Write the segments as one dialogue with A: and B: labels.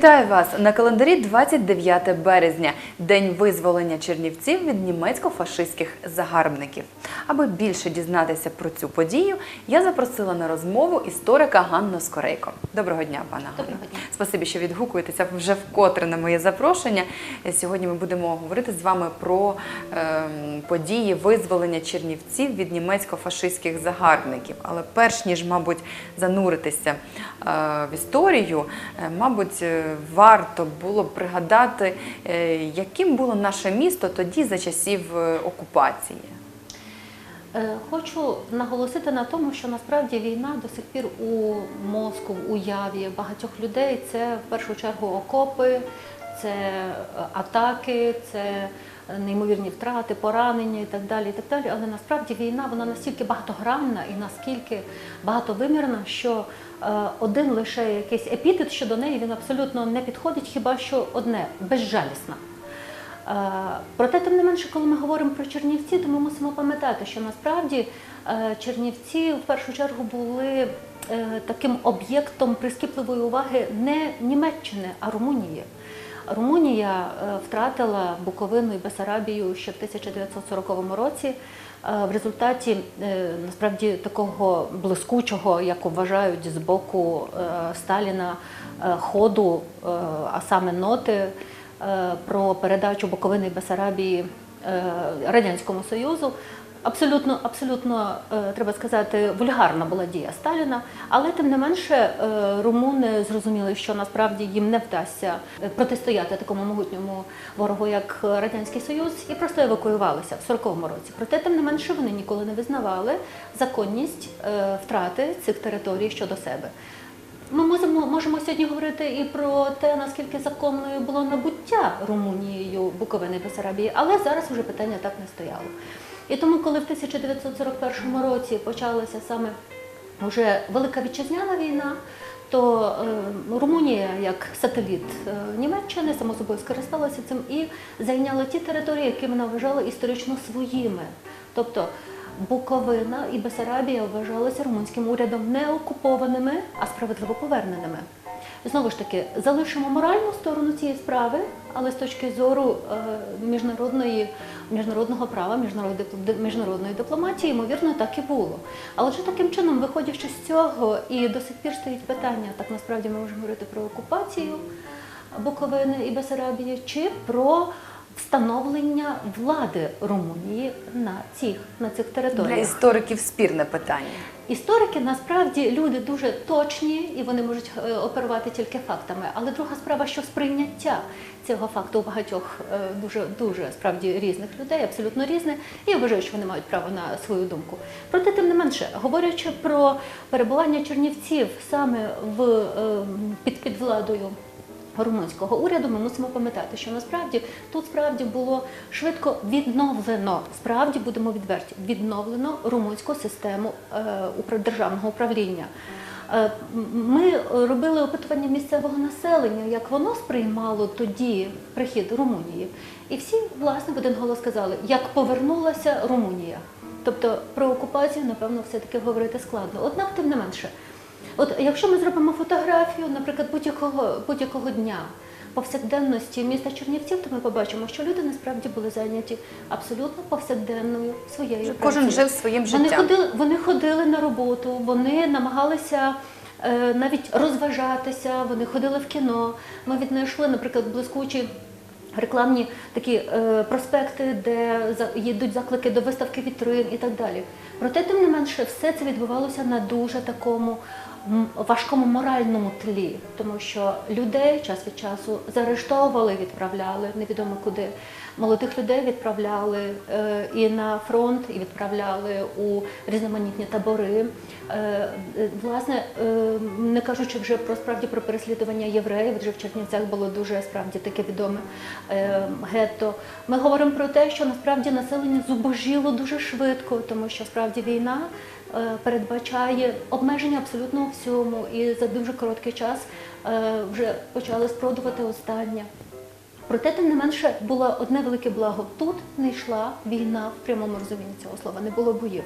A: Вітаю вас на календарі 29 березня, день визволення Чернівців від німецько-фашистських загарбників. Аби більше дізнатися про цю подію, я запросила на розмову історика Ганну Скорейко. Доброго дня, пана
B: дня.
A: Спасибі, що відгукуєтеся вже вкотре на моє запрошення. Сьогодні ми будемо говорити з вами про ем, події визволення Чернівців від німецько-фашистських загарбників. Але перш ніж, мабуть, зануритися е, в історію, е, мабуть, е, варто було б пригадати, е, яким було наше місто тоді за часів е, окупації.
B: Е, Хочу наголосити на тому, що насправді війна до сих пір у мозку, в уяві багатьох людей це в першу чергу окопи, це атаки, це неймовірні втрати, поранення і так далі. І так далі. Але насправді війна вона настільки багатогранна і наскільки багатовимірна, що е, один лише якийсь епітет щодо неї він абсолютно не підходить, хіба що одне безжалісна. Е, Проте, тим не менше, коли ми говоримо про Чернівці, то ми мусимо пам'ятати, що насправді е, Чернівці в першу чергу були таким об'єктом прискіпливої уваги не Німеччини, а Румунії. Румунія е, втратила Буковину і Бесарабію ще в 1940 році. е, В результаті е, насправді такого блискучого, як вважають з боку Сталіна, ходу, а саме ноти про передачу Буковини і Бесарабії Радянському Союзу. Абсолютно, абсолютно е, треба сказати, вульгарна була дія Сталіна, але тим не менше е, румуни зрозуміли, що насправді їм не вдасться е, протистояти такому могутньому ворогу, як Радянський Союз, і просто евакуювалися в 40-му році. Проте, тим не менше, вони ніколи не визнавали законність втрати цих територій щодо себе. Ми можемо, можемо сьогодні говорити і про те, наскільки законною було набуття Румунією Буковини Бесарабії, але зараз вже питання так не стояло. І тому, коли в 1941 році почалася саме вже Велика Вітчизняна війна, то е, Румунія як сателіт е, Німеччини само собою скористалася цим і зайняла ті території, які вона вважала історично своїми. Тобто Буковина і Бесарабія вважалися румунським урядом не окупованими, а справедливо поверненими. Знову ж таки, залишимо моральну сторону цієї справи, але з точки зору е, міжнародної, міжнародного права, міжнародної, дипломатії, ймовірно, так і було. Але вже таким чином, виходячи з цього, і до сих пір стоїть питання, так насправді ми можемо говорити про окупацію Буковини і Бесарабії, чи про встановлення влади Румунії на цих, на цих
A: Для
B: територіях.
A: істориків спірне питання.
B: Історики насправді люди дуже точні і вони можуть е, оперувати тільки фактами. Але друга справа, що сприйняття цього факту у багатьох е, дуже дуже справді різних людей, абсолютно різне, і я вважаю, що вони мають право на свою думку. Проте, тим не менше, говорячи про перебування чернівців саме в е, під, під владою. Румунського уряду ми мусимо пам'ятати, що насправді тут справді було швидко відновлено, справді будемо відверті, відновлено румунську систему е, державного управління. Е, Ми робили опитування місцевого населення, як воно сприймало тоді прихід Румунії. І всі, власне, в один голос сказали, як повернулася Румунія. Тобто про окупацію, напевно, все-таки говорити складно. Однак, тим не менше, От якщо ми зробимо фотографію, наприклад, будь-якого будь-якого дня повсякденності міста Чернівців, то ми побачимо, що люди насправді були зайняті абсолютно повсякденною своєю працею.
A: Кожен жив своїм життям.
B: Вони ходили, вони ходили на роботу, вони намагалися е, навіть розважатися, вони ходили в кіно. Ми віднайшли, наприклад, блискучі. Рекламні такі е, проспекти, де йдуть заклики до виставки вітрин і так далі. Проте, тим не менше, все це відбувалося на дуже такому важкому моральному тлі, тому що людей час від часу заарештовували, відправляли невідомо куди. Молодих людей відправляли е, і на фронт, і відправляли у різноманітні табори. Е, власне, е, не кажучи вже про справді про переслідування євреїв, вже в Чернівцях було дуже справді таке відоме гетто. Ми говоримо про те, що насправді населення зубожіло дуже швидко, тому що справді війна передбачає обмеження абсолютно у всьому, і за дуже короткий час е, вже почали спродувати останнє. Проте, тим не менше, було одне велике благо. Тут не йшла війна в прямому розумінні цього слова, не було боїв.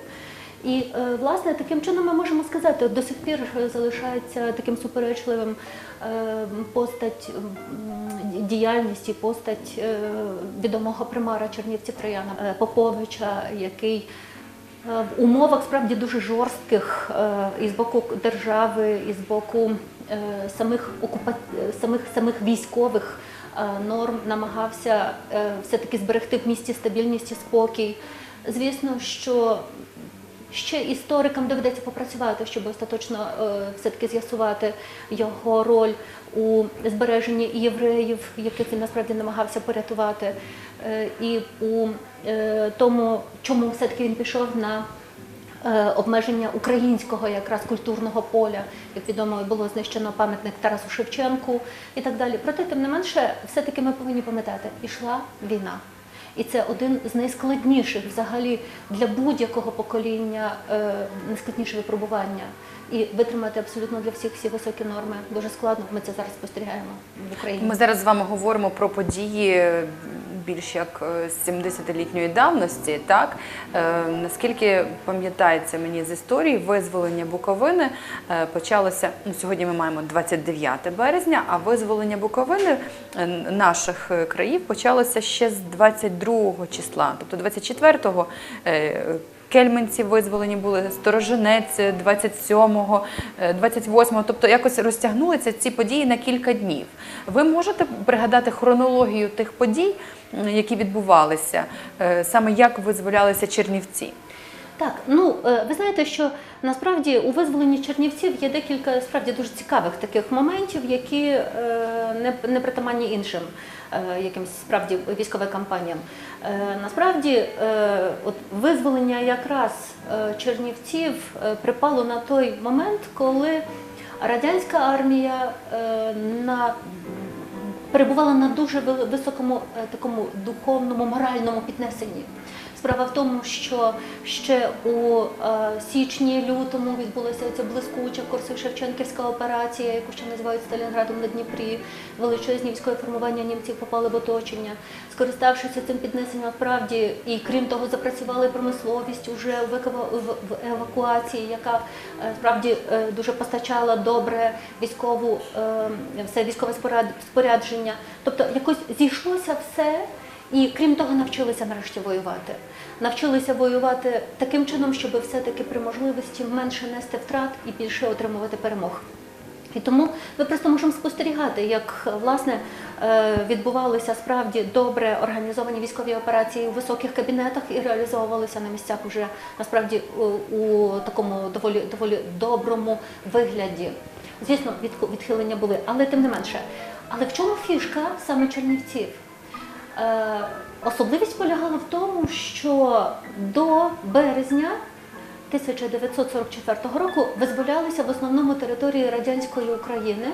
B: І е, власне таким чином ми можемо сказати, до сих пір залишається таким суперечливим е, постать м, діяльність і постать е, відомого примара Чернівців Трояна е, Поповича, який е, в умовах справді дуже жорстких е, і з боку держави, і з боку е, самих окупа... е, самих, самих військових е, норм намагався е, все-таки зберегти в місті стабільність і спокій. Звісно, що ще історикам доведеться попрацювати, щоб остаточно е, все-таки з'ясувати його роль у збереженні євреїв, яких він насправді намагався порятувати, е, і у е, тому, чому все-таки він пішов на обмеження українського якраз культурного поля. Як відомо, було знищено пам'ятник Тарасу Шевченку і так далі. Проте, тим не менше, все-таки ми повинні пам'ятати, ішла війна. І це один з найскладніших взагалі для будь-якого покоління е, найскладніше випробування. І витримати абсолютно для всіх всі високі норми дуже складно. Ми це зараз спостерігаємо в Україні.
A: Ми зараз з вами говоримо про події більш як е, 70-літньої давності. Так Е, наскільки пам'ятається мені з історії, визволення Буковини е, почалося. Ну, сьогодні ми маємо 29 березня, а визволення Буковини е, наших е, країв почалося ще з 22 числа, тобто 24-го. е, Кельменці визволені були, Сторожинець 27-го, е, 28-го, тобто якось розтягнулися ці події на кілька днів. Ви можете пригадати хронологію тих подій, які відбувалися, е, саме як визволялися Чернівці?
B: Так, ну е, ви знаєте, що насправді у визволенні Чернівців є декілька справді дуже цікавих таких моментів, які е, не, не притаманні іншим е, якимсь справді військовим кампаніям. Насправді, от визволення якраз Чернівців припало на той момент, коли радянська армія на перебувала на дуже високому такому духовному, моральному піднесенні. Справа в тому, що ще у е, січні-лютому відбулася ця блискуча Корсик-Шевченківська операція, яку ще називають Сталінградом на Дніпрі. Величезні військові формування німців попали в оточення. Скориставшися цим піднесенням, справді, і крім того, запрацювали промисловість уже в, евакуації, яка е, справді е, дуже постачала добре військову все військове споряд- спорядження. Тобто якось зійшлося все. І крім того, навчилися нарешті воювати. Навчилися воювати таким чином, щоб все-таки при можливості менше нести втрат і більше отримувати перемог. І тому ми просто можемо спостерігати, як власне е, відбувалися справді добре організовані військові операції у високих кабінетах і реалізовувалися на місцях уже насправді у, такому доволі доволі доброму вигляді. Звісно, відхилення були, але тим не менше. Але в чому фішка саме Чернівців? Е, Особливість полягала в тому, що до березня 1944 року визволялися в основному території радянської України,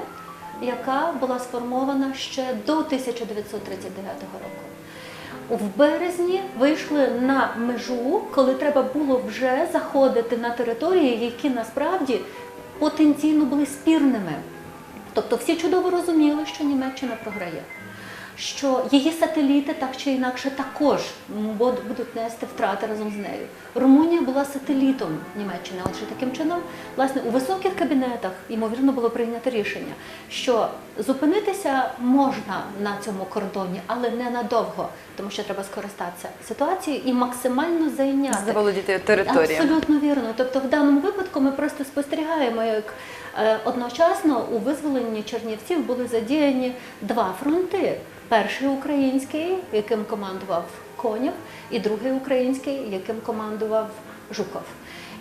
B: яка була сформована ще до 1939 року. В березні вийшли на межу, коли треба було вже заходити на території, які насправді потенційно були спірними. Тобто всі чудово розуміли, що Німеччина програє, що її сателіти так чи інакше також будуть нести втрати разом з нею. Румунія була сателітом Німеччини. Отже, таким чином, власне, у високих кабінетах ймовірно було прийнято рішення, що зупинитися можна на цьому кордоні, але не надовго, тому що треба скористатися ситуацією і максимально зайняти
A: Заволодіти територією.
B: Абсолютно вірно. Тобто, в даному випадку ми просто спостерігаємо, як е, одночасно у визволенні Чернівців були задіяні два фронти: перший український, яким командував Конєв, і другий український, яким командував Жуков.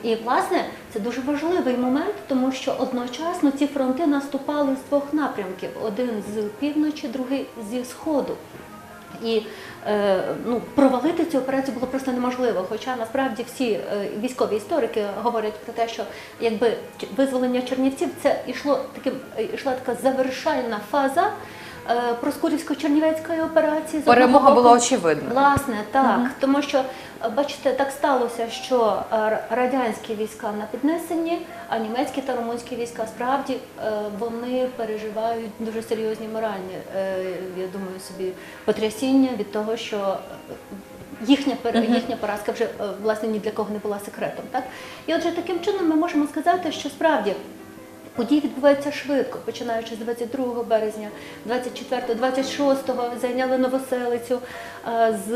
B: І власне це дуже важливий момент, тому що одночасно ці фронти наступали з двох напрямків: один з півночі, другий зі сходу. І е, ну, провалити цю операцію було просто неможливо. Хоча насправді всі е, військові історики говорять про те, що якби визволення Чернівців це йшло таким, е, йшла така завершальна фаза Проскурівсько-Чернівецької операції.
A: Перемога була очевидна.
B: Власне, так. Тому що, е, бачите, так сталося, що е, радянські війська на піднесенні, а німецькі та румунські війська справді е, вони переживають дуже серйозні моральні, е, я думаю, собі потрясіння від того, що е, їхня, їхня поразка вже е, власне ні для кого не була секретом. Так? І отже, таким чином ми можемо сказати, що справді. Події відбуваються швидко, починаючи з 22 березня, 24, 26 зайняли Новоселицю, е, з,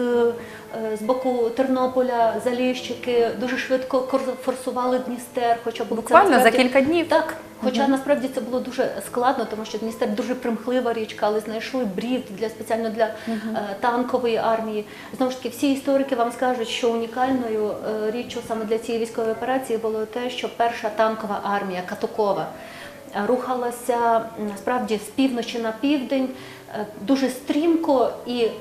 B: з боку Тернополя, Заліщики, дуже швидко форсували Дністер, хоча було це
A: Буквально за кілька днів.
B: так, хоча насправді це було дуже складно, тому що Дністер дуже примхлива річка, але знайшли брід для спеціально для е, танкової армії. Знову ж таки, всі історики вам скажуть, що унікальною е, річчю саме для цієї військової операції було те, що перша танкова армія Катукова е, рухалася насправді з півночі на південь е, дуже стрімко і е,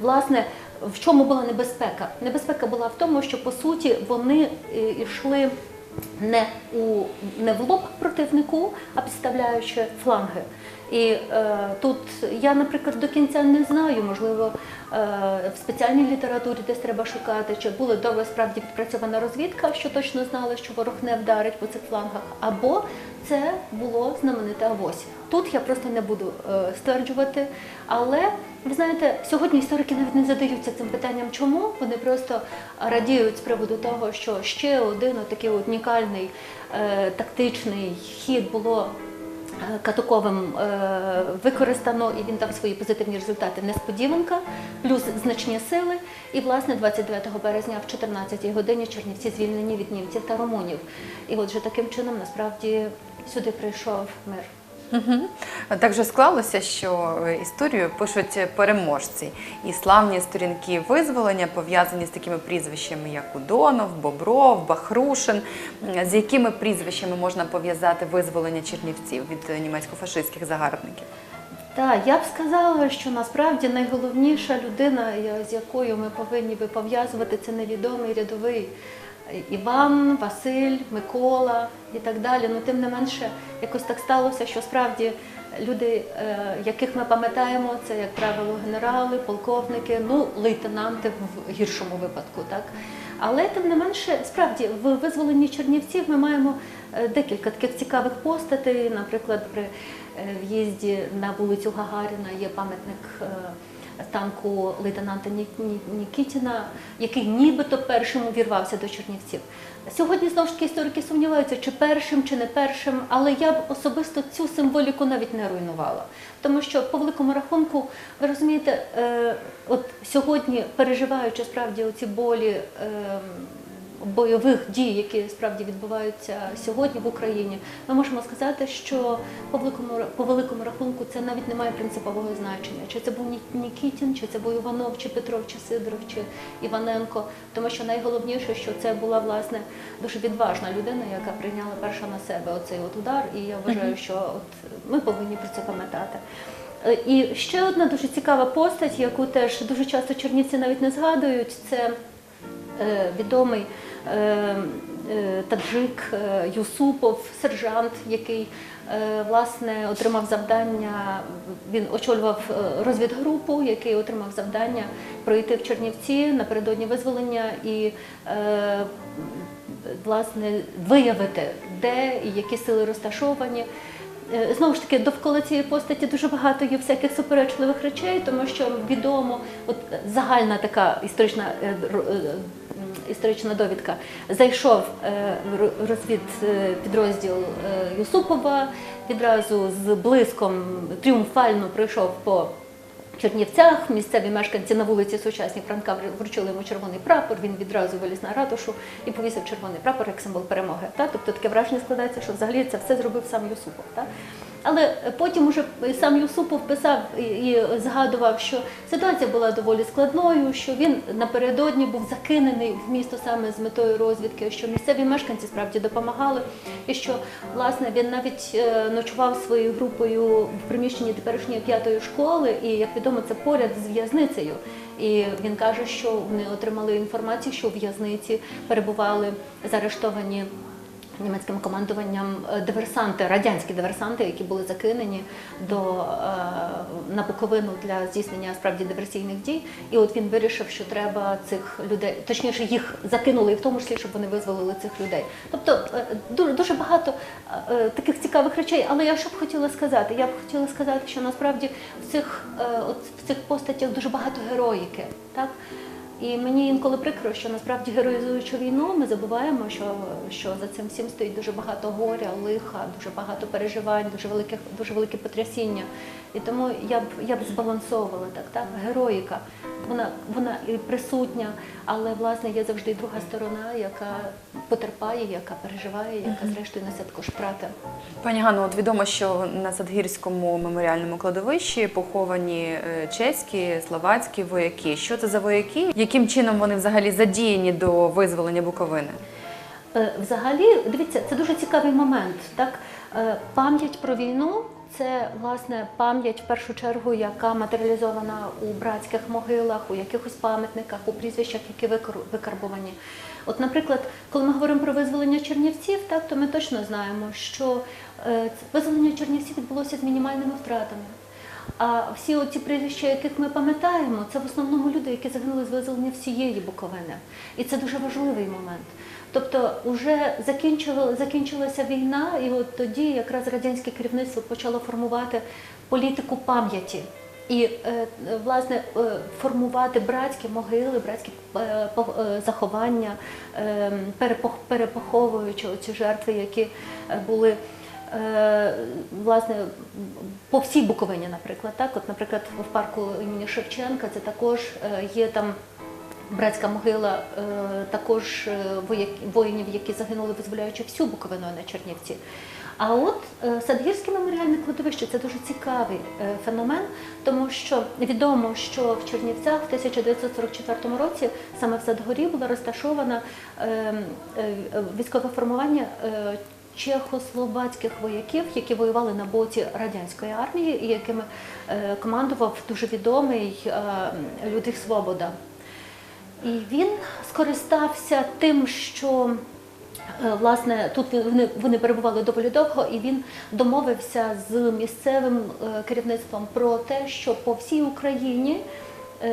B: власне. В чому була небезпека? Небезпека була в тому, що по суті вони е, йшли не у не в лоб противнику, а підставляючи фланги. І е, тут я, наприклад, до кінця не знаю, можливо, е, в спеціальній літературі десь треба шукати, чи була добре справді відпрацьована розвідка, що точно знали, що ворог не вдарить по цих флангах, або це було знамените авось. Тут я просто не буду е, стверджувати, але ви знаєте, сьогодні історики навіть не задаються цим питанням, чому вони просто радіють з приводу того, що ще один такий унікальний е, тактичний хід було. Е, Катуковим е, використано і він дав свої позитивні результати. Несподіванка, плюс значні сили. І власне 29 березня в 14 годині Чернівці звільнені від німців та румунів. І отже, таким чином насправді сюди прийшов мир.
A: Так же склалося, що е, історію пишуть переможці. І славні сторінки визволення пов'язані з такими прізвищами, як Удонов, Бобров, Бахрушин. З якими прізвищами можна пов'язати визволення чернівців від е, німецько-фашистських загарбників?
B: Так, я б сказала, що насправді найголовніша людина, з якою ми повинні би пов'язувати, це невідомий рядовий Іван, Василь, Микола і так далі. Ну тим не менше, якось так сталося, що справді люди, е, яких ми пам'ятаємо, це як правило генерали, полковники, ну лейтенанти в гіршому випадку, так. Але тим не менше, справді в визволенні Чернівців ми маємо е, декілька таких цікавих постатей. Наприклад, при е, в'їзді на вулицю Гагаріна є пам'ятник танку лейтенанта Ні- Ні- Нікітіна, який нібито першим увірвався до Чернівців. Сьогодні знову ж таки історики сумніваються, чи першим, чи не першим, але я б особисто цю символіку навіть не руйнувала. Тому що по великому рахунку, ви розумієте, е, от сьогодні, переживаючи справді оці болі. Бойових дій, які справді відбуваються сьогодні в Україні, ми можемо сказати, що по великому по великому рахунку це навіть не має принципового значення. Чи це був Нікітін, чи це був Іванов, чи Петров, чи Сидоров, чи Іваненко. Тому що найголовніше, що це була власне дуже відважна людина, яка прийняла перша на себе оцей от удар. І я вважаю, що от ми повинні про це пам'ятати. Е, І ще одна дуже цікава постать, яку теж дуже часто чернівці навіть не згадують, це е, відомий таджик е, Юсупов, сержант, який е, власне отримав завдання. Він очолював е, розвідгрупу, який отримав завдання пройти в Чернівці напередодні визволення і е, власне виявити, де і які сили розташовані. Е, Знову ж таки, довкола цієї постаті дуже багато є всяких суперечливих речей, тому що відомо, от е, загальна така історична е, е, історична довідка. Зайшов е, розвід е, підрозділ е, Юсупова, відразу з блиском тріумфально пройшов по Чернівцях місцеві мешканці на вулиці Сучасні Франка вручили йому червоний прапор. Він відразу виліз на ратушу і повісив червоний прапор як символ перемоги. Тобто таке враження складається, що взагалі це все зробив сам Юсупов. Та? Але потім уже сам Юсупов писав і, згадував, що ситуація була доволі складною, що він напередодні був закинений в місто саме з метою розвідки, що місцеві мешканці справді допомагали, і що власне він навіть е, ночував своєю групою в приміщенні теперішньої п'ятої школи, і як відомо, це поряд з в'язницею. І він каже, що вони отримали інформацію, що у в'язниці перебували заарештовані німецьким командуванням е, диверсанти, радянські диверсанти, які були закинені до е, на Буковину для здійснення справді диверсійних дій. І от він вирішив, що треба цих людей, точніше, їх закинули, і в тому числі, щоб вони визволили цих людей. Тобто е, дуже багато таких цікавих речей. Але я що б хотіла сказати? Я б хотіла сказати, що насправді в цих, от в цих постатях дуже багато героїки. Так? І мені інколи прикро, що насправді героїзуючи війну, ми забуваємо, що, що за цим всім стоїть дуже багато горя, лиха, дуже багато переживань, дуже велике, дуже велике потрясіння. І тому я б я б збалансовувала так, так героїка. Вона вона і присутня, але власне є завжди друга сторона, яка потерпає, яка переживає, яка зрештою несе також втрати.
A: Пані Ганно, от відомо, що на Садгірському меморіальному кладовищі поховані е, чеські, словацькі вояки. Що це за вояки? Яким чином вони взагалі задіяні до визволення Буковини?
B: Е, Взагалі, дивіться, це дуже цікавий момент. Так? Е, Пам'ять про війну це власне пам'ять в першу чергу, яка матеріалізована у братських могилах, у якихось пам'ятниках, у прізвищах, які викарбовані. От, наприклад, коли ми говоримо про визволення Чернівців, так, то ми точно знаємо, що е, визволення Чернівців відбулося з мінімальними втратами. А всі оці прізвища, яких ми пам'ятаємо, це в основному люди, які загинули з визволення всієї Буковини. І це дуже важливий момент. Тобто, вже закінчила, закінчилася війна, і от тоді якраз радянське керівництво почало формувати політику пам'яті. І е, власне е, формувати братські могили, братські е, заховання, перепоховуючи ці жертви, які були власне по всій Буковині, наприклад. Так, от, наприклад, в парку імені Шевченка це також е, є там. Братська могила е, також е, воїнів, які загинули, визволяючи всю Буковину, а не Чернівці. А от е, Садгірське меморіальне кладовище це дуже цікавий е, феномен, тому що відомо, що в Чернівцях в 1944 році саме в Садгорі було розташовано е, е, військове формування. Чехословацьких вояків, які воювали на боці радянської армії, і якими е, командував дуже відомий е, Свобода. І він скористався тим, що е, власне тут вони, вони перебували доволі довго, і він домовився з місцевим керівництвом про те, що по всій Україні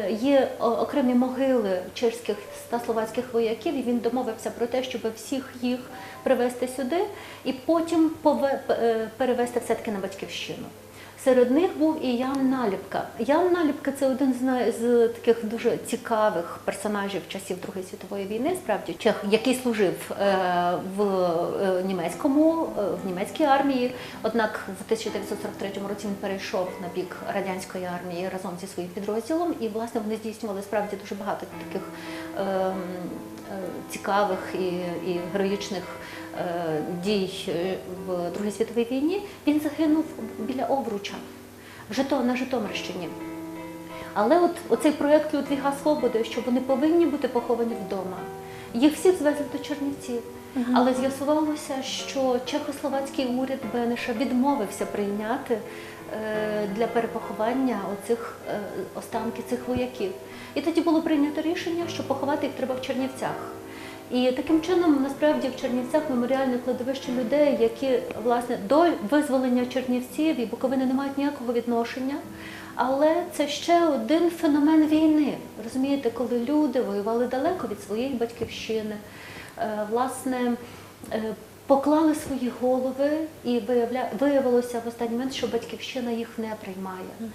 B: є окремі могили чеських та словацьких вояків, і він домовився про те, щоб всіх їх привезти сюди і потім е, перевезти все-таки на батьківщину. Серед них був і Ян Наліпка. Ян Наліпка це один з, таких дуже цікавих персонажів часів Другої світової війни, справді чех, який служив е, в е, німецькому е, в німецькій армії. Однак в 1943 році він перейшов на бік радянської армії разом зі своїм підрозділом, і власне вони здійснювали справді дуже багато таких ем, е, цікавих і, і героїчних е, дій е, в Другій світовій війні, він загинув біля Жито, на Житомирщині. Але от оцей проєкт Людвіга Свободи, що вони повинні бути поховані вдома. Їх всіх звезли до Чернівців. Але з'ясувалося, що чехословацький уряд Бенеша відмовився прийняти е, для перепоховання оцих е, останки цих вояків. І тоді було прийнято рішення, що поховати їх треба в Чернівцях. І таким чином, насправді, в Чернівцях меморіальне кладовище людей, які власне до визволення Чернівців і Буковини не мають ніякого відношення. Але це ще один феномен війни. Розумієте, коли люди воювали далеко від своєї батьківщини, е, власне, е, поклали свої голови, і виявилося в останній момент, що батьківщина їх не приймає.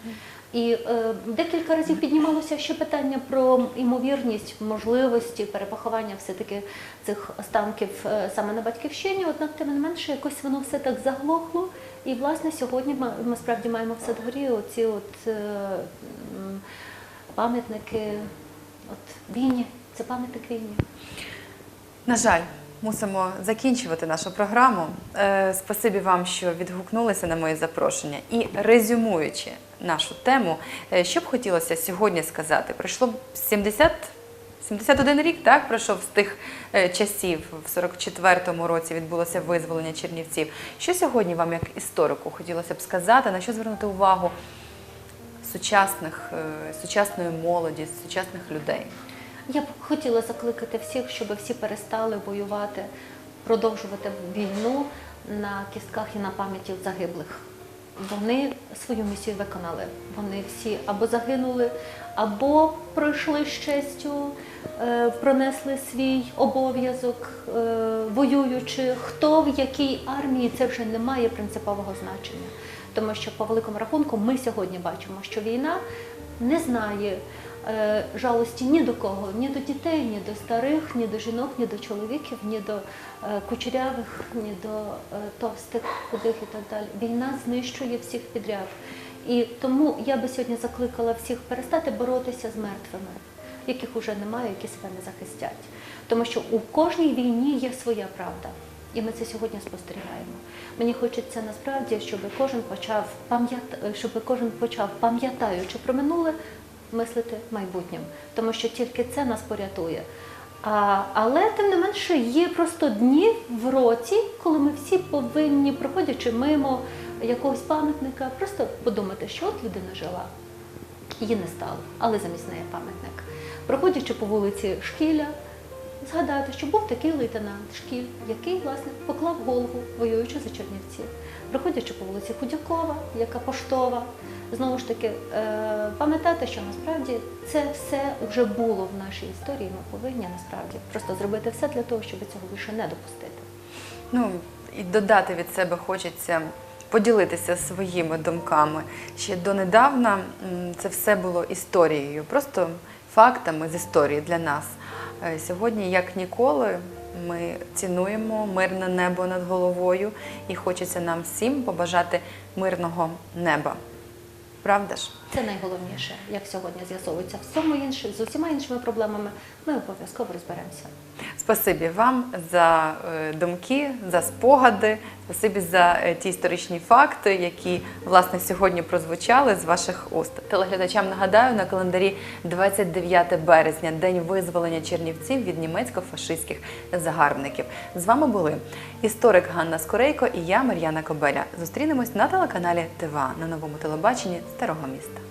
B: І е, декілька разів піднімалося ще питання про ймовірність можливості перепоховання все-таки цих останків е, саме на батьківщині. Однак, тим не менше, якось воно все так заглохло. І власне сьогодні ми, ми справді маємо в Садгорі оці от е, пам'ятники, от війні. Це пам'ятник війні.
A: На жаль, мусимо закінчувати нашу програму. Е, спасибі вам, що відгукнулися на моє запрошення. І резюмуючи нашу тему, е, що б хотілося сьогодні сказати? Пройшло 70 71 рік, так пройшов з тих е, часів. В 44-му році відбулося визволення Чернівців. Що сьогодні вам, як історику, хотілося б сказати, на що звернути увагу сучасних, е, сучасної молоді, сучасних людей?
B: Я б хотіла закликати всіх, щоб всі перестали воювати, продовжувати війну на кістках і на пам'яті загиблих. Вони свою місію виконали. Вони всі або загинули, або пройшли з честю, е, пронесли свій обов'язок, е, воюючи. Хто в якій армії це вже не має принципового значення. Тому що по великому рахунку ми сьогодні бачимо, що війна не знає жалості ні до кого, ні до дітей, ні до старих, ні до жінок, ні до чоловіків, ні до е, кучерявих, ні до е, товстих, худих і так далі. Війна знищує всіх підряд. І тому я би сьогодні закликала всіх перестати боротися з мертвими, яких уже немає, які себе не захистять. Тому що у кожній війні є своя правда. І ми це сьогодні спостерігаємо. Мені хочеться насправді, щоб кожен почав пам'ят... щоб кожен почав, пам'ятаючи про минуле, мислити майбутнім, тому що тільки це нас порятує. А, але тим не менше є просто дні в році, коли ми всі повинні, проходячи мимо якогось пам'ятника, просто подумати, що от людина жила. Її не стало, але замість неї пам'ятник. Проходячи по вулиці Шкіля, згадати, що був такий лейтенант Шкіль, який власне поклав голову, воюючи за Чернівці. Проходячи по вулиці Худякова, яка поштова, знову ж таки е, пам'ятати, що насправді це все вже було в нашій історії. Ми повинні насправді просто зробити все для того, щоб цього більше не допустити.
A: Ну і додати від себе хочеться поділитися своїми думками. Ще донедавна це все було історією, просто фактами з історії для нас. Е, Сьогодні, як ніколи, ми цінуємо мирне небо над головою і хочеться нам всім побажати мирного неба. Правда ж?
B: Це найголовніше, як сьогодні з'ясовується всьому іншим з усіма іншими проблемами. Ми обов'язково розберемося.
A: Спасибі вам за е, думки, за спогади, спасибі за е, ті історичні факти, які власне сьогодні прозвучали з ваших уст. Телеглядачам нагадаю на календарі 29 березня, день визволення Чернівців від німецько-фашистських загарбників. З вами були історик Ганна Скорейко і я, Мар'яна Кобеля. Зустрінемось на телеканалі ТВА на новому телебаченні Старого міста.